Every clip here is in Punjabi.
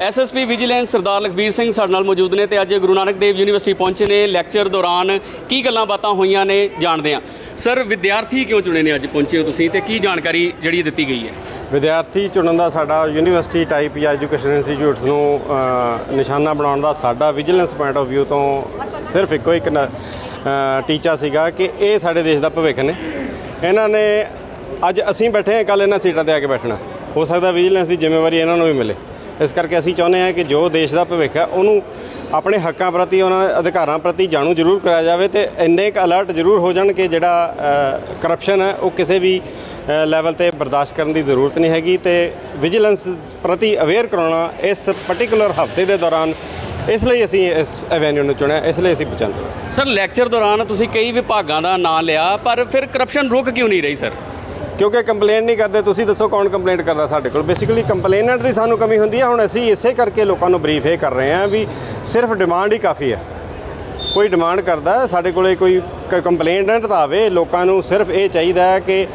ਐਸਐਸਪੀ ਵਿਜੀਲੈਂਸ ਸਰਦਾਰ ਲਖਬੀਰ ਸਿੰਘ ਸਾਡੇ ਨਾਲ ਮੌਜੂਦ ਨੇ ਤੇ ਅੱਜ ਗੁਰੂ ਨਾਨਕ ਦੇਵ ਯੂਨੀਵਰਸਿਟੀ ਪਹੁੰਚੇ ਨੇ। ਲੈਕਚਰ ਦੌਰਾਨ ਕੀ ਗੱਲਾਂ ਬਾਤਾਂ ਹੋਈਆਂ ਨੇ ਜਾਣਦੇ ਹਾਂ। ਸਰ ਵਿਦਿਆਰਥੀ ਕਿਉਂ ਚੁਣੇ ਨੇ ਅੱਜ? ਪਹੁੰਚੇ ਹੋ ਤੁਸੀਂ ਤੇ ਕੀ ਜਾਣਕਾਰੀ ਜਿਹੜੀ ਦਿੱਤੀ ਗਈ ਹੈ? ਵਿਦਿਆਰਥੀ ਚੁਣਨ ਦਾ ਸਾਡਾ ਯੂਨੀਵਰਸਿਟੀ ਟਾਈਪ ਜਾਂ ਐਜੂਕੇਸ਼ਨ ਇੰਸਟੀਚਿਊਟ ਨੂੰ ਨਿਸ਼ਾਨਾ ਬਣਾਉਣ ਦਾ ਸਾਡਾ ਵਿਜੀਲੈਂਸ ਪੁਆਇੰਟ ਆਫ View ਤੋਂ ਸਿਰਫ ਇੱਕੋ ਇੱਕ ਨ- ਟੀਚਾ ਸੀਗਾ ਕਿ ਇਹ ਸਾਡੇ ਦੇਸ਼ ਦਾ ਭਵਿੱਖ ਨੇ। ਇਹਨਾਂ ਨੇ ਅੱਜ ਅਸੀਂ ਬੈਠੇ ਹਾਂ ਕੱਲ ਇਹਨਾਂ ਸੀਟਾਂ ਤੇ ਆ ਕੇ ਬੈਠਣਾ। ਹੋ ਸਕਦਾ ਵਿਜੀਲੈਂਸ ਦੀ ਜ਼ਿੰਮੇਵਾਰੀ ਇਹਨਾਂ ਨੂੰ ਵੀ ਮਿਲੇ। ਇਸ ਕਰਕੇ ਅਸੀਂ ਚਾਹੁੰਦੇ ਹਾਂ ਕਿ ਜੋ ਦੇਸ਼ ਦਾ ਭਵਿੱਖ ਹੈ, ਉਹਨੂੰ ਆਪਣੇ ਹੱਕਾਂ ਪ੍ਰਤੀ, ਉਹਨਾਂ ਦੇ ਅਧਿਕਾਰਾਂ ਪ੍ਰਤੀ ਜਾਣੂ ਜ਼ਰੂਰ ਕਰਾਇਆ ਜਾਵੇ ਤੇ ਇੰਨੇ ਕੁ ਅਲਰਟ ਜ਼ਰੂਰ ਹੋ ਜਾਣ ਕਿ ਜਿਹੜਾ ਕਰਪਸ਼ਨ ਹੈ, ਉਹ ਕਿਸੇ ਵੀ ਲੈਵਲ ਤੇ ਬਰਦਾਸ਼ਤ ਕਰਨ ਦੀ ਜ਼ਰੂਰਤ ਨਹੀਂ ਹੈਗੀ ਤੇ ਵਿਜੀਲੈਂਸ ਪ੍ਰਤੀ ਅਵੇਅਰ ਕਰਾਉਣਾ ਇਸ ਪਾਰਟਿਕੂਲਰ ਹਫ਼ਤੇ ਦੇ ਦੌਰਾਨ, ਇਸ ਲਈ ਅਸੀਂ ਇਸ ਐਵੇਨਿਊ ਨੂੰ ਚੁਣਿਆ, ਇਸ ਲਈ ਅਸੀਂ ਪਹੁੰਚੇ ਸਰ ਲੈਕਚਰ ਦੌਰਾਨ ਤੁਸੀਂ ਕਈ ਵਿਭਾਗਾਂ ਦਾ ਨਾਮ ਲਿਆ, ਪਰ ਫਿਰ ਕਰਪਸ਼ਨ ਰੁਕ ਕਿਉਂ ਨਹੀਂ ਰਹੀ, ਸਰ? ਕਿਉਂਕਿ ਕੰਪਲੇਂਟ ਨਹੀਂ ਕਰਦੇ, ਤੁਸੀਂ ਦੱਸੋ ਕੌਣ ਕੰਪਲੇਂਟ ਕਰਦਾ ਸਾਡੇ ਕੋਲ? ਬੇਸਿਕਲੀ ਕੰਪਲੇਨੈਂਟ ਦੀ ਸਾਨੂੰ ਕਮੀ ਹੁੰਦੀ ਹੈ ਹੁਣ ਅਸੀਂ ਇਸੇ ਕਰਕੇ ਲੋਕਾਂ ਨੂੰ ਬਰੀਫ ਇਹ ਕਰ ਰਹੇ ਹਾਂ ਵੀ ਸਿਰਫ ਡਿਮਾਂਡ ਹੀ ਕਾਫੀ ਹੈ ਕੋਈ ਡਿਮਾਂਡ ਕਰਦਾ, ਸਾਡੇ ਕੋਲੇ ਕੋਈ ਕੰਪਲੇਨੈਂਟ ਤਾਂ ਆਵੇ, ਲੋਕਾਂ ਨੂੰ ਸਿਰਫ ਇਹ ਚਾਹੀਦਾ ਹੈ ਕਿ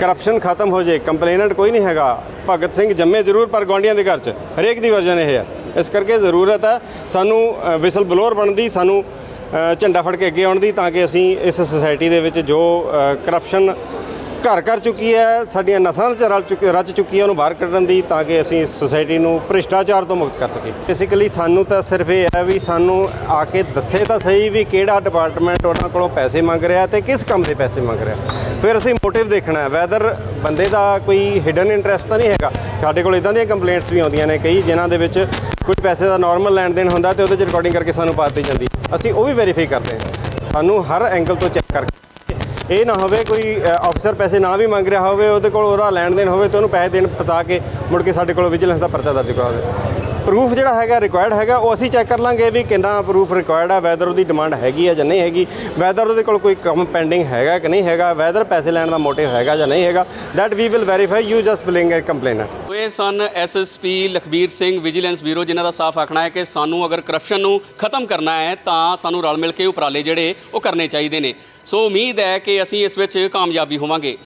ਕਰਪਸ਼ਨ ਖਤਮ ਹੋ ਜਾਏ ਕੰਪਲੇਨੈਂਟ ਕੋਈ ਨਹੀਂ ਹੈਗਾ। ਭਗਤ ਸਿੰਘ ਜੰਮੇ ਜ਼ਰੂਰ ਪਰ ਗਵਾਂਡੀਆਂ ਦੇ ਘਰ 'ਚ। ਹਰੇਕ ਦੀ ਵਰਜਨ ਇਹ ਹੈ ਇਸ ਕਰਕੇ ਜ਼ਰੂਰਤ ਹੈ ਸਾਨੂੰ ਵਿਸਲ ਬਲੋਰ ਬਣਦੀ, ਸਾਨੂੰ ਝੰਡਾ ਫੜ ਕੇ ਅੱਗੇ ਆਉਣ ਦੀ ਤਾਂ ਕਿ ਅਸੀਂ ਇਸ ਸੁਸਾਇਟੀ ਦੇ ਵਿੱਚ ਜੋ ਕਰਪਸ਼ਨ ਘਰ ਕਰ ਚੁੱਕੀ ਹੈ, ਸਾਡੀਆਂ ਨਸਾਂ 'ਚ ਰਲ ਚੁੱਕੀ, ਰਚ ਚੁੱਕੀ ਹੈ ਉਹਨੂੰ ਬਾਹਰ ਕੱਢਣ ਦੀ ਤਾਂ ਕਿ ਅਸੀਂ ਸੋਸਾਇਟੀ ਨੂੰ ਭ੍ਰਿਸ਼ਟਾਚਾਰ ਤੋਂ ਮੁਕਤ ਕਰ ਸਕੀਏ। ਬੇਸਿਕਲੀ ਸਾਨੂੰ ਤਾਂ ਸਿਰਫ ਇਹ ਹੈ ਵੀ ਸਾਨੂੰ ਆ ਕੇ ਦੱਸੇ ਤਾਂ ਸਹੀ ਵੀ ਕਿਹੜਾ ਡਿਪਾਰਟਮੈਂਟ ਉਹਨਾਂ ਕੋਲੋਂ ਪੈਸੇ ਮੰਗ ਰਿਹਾ ਤੇ ਕਿਸ ਕੰਮ ਦੇ ਪੈਸੇ ਮੰਗ ਰਿਹਾ। ਫਿਰ ਅਸੀਂ ਮੋਟਿਵ ਦੇਖਣਾ ਹੈ ਵੈਦਰ ਬੰਦੇ ਦਾ ਕੋਈ ਹਿਡਨ ਇੰਟਰਸਟ ਤਾਂ ਨਹੀਂ ਹੈਗਾ। ਸਾਡੇ ਕੋਲ ਇਦਾਂ ਦੀਆਂ ਕੰਪਲੇਂਟਸ ਵੀ ਆਉਂਦੀਆਂ ਨੇ ਕਈ, ਜਿਨ੍ਹਾਂ ਦੇ ਵਿੱਚ ਕੋਈ ਪੈਸੇ ਦਾ ਨਾਰਮਲ ਲੈਣ ਦੇਣ ਹੁੰਦਾ ਤੇ ਉਹਦੇ 'ਚ ਰਿਕਾਰਡਿੰਗ ਕਰਕੇ ਸਾਨੂੰ ਪਾ ਦਿੱਤੀ ਜਾਂਦੀ ਅਸੀਂ ਉਹ ਵੀ ਵੈਰੀਫਾਈ ਕਰਦੇ ਹਾਂ। ਸਾਨੂੰ ਹਰ ਐਂਗਲ ਤੋਂ ਚੈੱਕ ਕਰਕੇ ਇਹ ਨਾ ਹੋਵੇ ਕੋਈ ਅਫਸਰ ਪੈਸੇ ਨਾ ਵੀ ਮੰਗ ਰਿਹਾ ਹੋਵੇ, ਉਹਦੇ ਕੋਲ ਉਹਦਾ ਲੈਣ ਦੇਣ ਹੋਵੇ ਤੇ ਉਹਨੂੰ ਪੈਸੇ ਦੇਣ ਫਸਾ ਕੇ ਮੁੜ ਕੇ ਸਾਡੇ ਕੋਲ ਵਿਜੀਲੈਂਸ ਦਾ ਪਰਚਾ ਦਰਜ ਕਰਾਵੇ। ਪ੍ਰੂਫ ਜਿਹੜਾ ਹੈਗਾ ਰਿਕੁਆਇਰਡ ਹੈਗਾ, ਉਹ ਅਸੀਂ ਚੈੱਕ ਕਰ ਲਾਂਗੇ ਵੀ ਕਿੰਨਾ ਪ੍ਰੂਫ ਰਿਕੁਆਇਰਡ ਹੈ ਵੈਦਰ ਉਹਦੀ ਡਿਮਾਂਡ ਹੈਗੀ ਹੈ ਜਾਂ ਨਹੀਂ ਹੈਗੀ ਵੈਦਰ ਉਹਦੇ ਕੋਲ ਕੋਈ ਕੰਮ ਪੈਂਡਿੰਗ ਹੈਗਾ ਕਿ ਨਹੀਂ ਹੈਗਾ ਵੈਦਰ ਪੈਸੇ ਲੈਣ ਦਾ ਮੋਟਿਵ ਹੈਗਾ ਜਾਂ ਨਹੀਂ ਹੈਗਾ that we will verify you just billing uh complainant ਇਹ ਸਨ SSP Lakhbir Singh vigilance bureau ਜਿਨ੍ਹਾਂ ਦਾ ਸਾਫ਼ ਆਖਣਾ ਹੈ ਕਿ ਸਾਨੂੰ ਅਗਰ ਕਰਪਸ਼ਨ ਨੂੰ ਖਤਮ ਕਰਨਾ ਹੈ, ਤਾਂ ਸਾਨੂੰ ਰਲ ਮਿਲ ਕੇ ਉਪਰਾਲੇ ਜਿਹੜੇ ਉਹ ਕਰਨੇ ਚਾਹੀਦੇ ਨੇ। ਸੋ ਉਮੀਦ ਹੈ ਕਿ ਅਸੀਂ ਇਸ ਵਿੱਚ ਕਾਮਯਾਬੀ ਹੋਵਾਂਗੇ।